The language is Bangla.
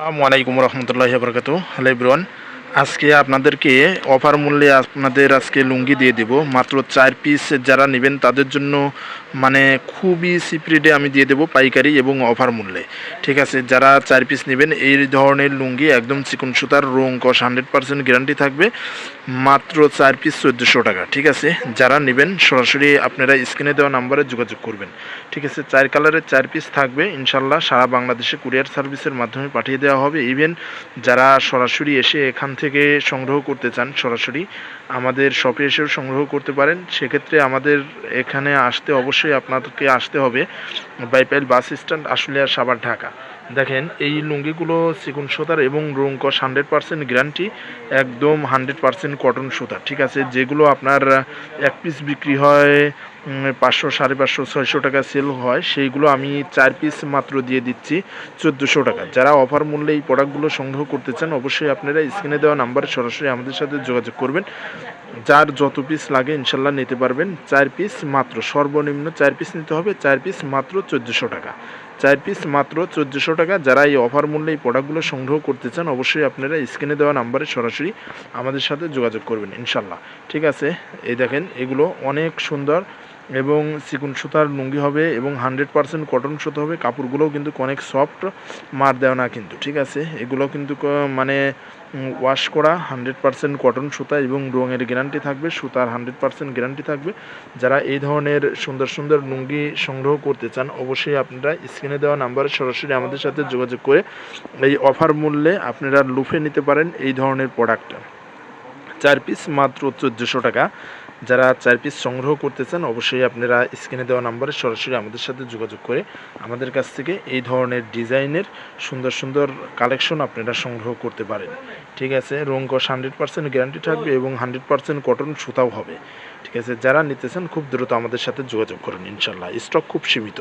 আসসালামু আলাইকুম রহমতুল্লাহ বরকাত হ্যালো এভরিওয়ান আজকে আপনাদেরকে অফার মূল্যে আপনাদের আজকে লুঙ্গি দিয়ে দেব। মাত্র চার পিস যারা নেবেন তাদের জন্য মানে খুবই চিপ রেটে আমি দিয়ে দেবো পাইকারি এবং অফার মূল্যে। ঠিক আছে, যারা চার পিস নেবেন, এই ধরনের লুঙ্গি একদম চিকন সুতার, রং কষ হান্ড্রেড পার্সেন্ট গ্যারান্টি থাকবে। মাত্র চার পিস চোদ্দোশো টাকা, ঠিক আছে? যারা নেবেন, সরাসরি আপনারা স্ক্রিনে দেওয়া নাম্বারে যোগাযোগ করবেন। ঠিক আছে, চার কালারের চার পিস থাকবে। ইনশাল্লাহ সারা বাংলাদেশে কুরিয়ার সার্ভিসের মাধ্যমে পাঠিয়ে দেওয়া হবে। ইভেন যারা সরাসরি এসে এখান থেকে সংগ্রহ করতে চান সরাসরি, আমাদের শপে এসেও সংগ্রহ করতে পারেন। সেক্ষেত্রে আমাদের এখানে আসতে অবশ্যই আপনাদেরকে আসতে হবে। Baipail bus stand Ashulia, Savar, Dhaka. দেখেন, এই লুঙ্গিগুলো সিকুন সুতার এবং রুঙ্কস হান্ড্রেড পার্সেন্ট গ্যারান্টি একদম হান্ড্রেড পার্সেন্ট কটন সুতা, ঠিক আছে? যেগুলো আপনার এক পিস বিক্রি হয় পাঁচশো, সাড়ে পাঁচশো, ছয়শো টাকা সেল হয়। সেইগুলো আমি চার পিস মাত্র দিয়ে দিচ্ছি, চোদ্দোশো টাকা। যারা অফার মূল্যে এই প্রোডাক্টগুলো সংগ্রহ করতে চান, অবশ্যই আপনারা স্ক্রিনে দেওয়া নাম্বারে সরাসরি আমাদের সাথে যোগাযোগ করবেন। যার যত পিস লাগে, ইনশাল্লাহ নিতে পারবেন। চার পিস মাত্র, সর্বনিম্ন চার পিস নিতে হবে, চার পিস মাত্র চোদ্দোশো টাকা। চার পিস মাত্র চোদ্দোশো টাকা। যারা এই অফার মূল্যে এই প্রোডাক্টগুলো সংগ্রহ করতে চান, অবশ্যই আপনারা স্ক্রিনে দেওয়া নাম্বারে সরাসরি আমাদের সাথে যোগাযোগ করবেন, ইনশাল্লাহ। ঠিক আছে? এই দেখেন, এগুলো অনেক সুন্দর। এবং সিকুন সুতার লুঙ্গি হবে এবং হান্ড্রেড পার্সেন্ট কটন সুতো হবে। কাপড়গুলোও কিন্তু অনেক সফট, মার দেওয়া না কিন্তু, ঠিক আছে? এগুলো কিন্তু মানে ওয়াশ করা, হান্ড্রেড পার্সেন্ট কটন সুতা এবং রঙের গ্যারান্টি থাকবে, সুতার হান্ড্রেড পার্সেন্ট গ্যারান্টি থাকবে। যারা এই ধরনের সুন্দর সুন্দর লুঙ্গি সংগ্রহ করতে চান, অবশ্যই আপনারা স্ক্রিনে দেওয়া নাম্বারে সরাসরি আমাদের সাথে যোগাযোগ করে এই অফার মূল্যে আপনারা লুফে নিতে পারেন এই ধরনের প্রোডাক্টটা চার পিস মাত্র চোদ্দোশো টাকা। যারা চার পিস সংগ্রহ করতে চান অবশ্যই আপনারা স্ক্রিনে দেওয়া নাম্বারে সরাসরি আমাদের সাথে যোগাযোগ করে আমাদের কাছ থেকে এই ধরনের ডিজাইনের সুন্দর সুন্দর কালেকশন আপনারা সংগ্রহ করতে পারেন। ঠিক আছে? রং রঙ্কস হান্ড্রেড পার্সেন্ট গ্যারান্টি থাকবে এবং হান্ড্রেড পার্সেন্ট কটন সুতাও হবে। ঠিক আছে? যারা নিতে চান খুব দ্রুত আমাদের সাথে যোগাযোগ করুন ইনশাল্লাহ স্টক খুব সীমিত।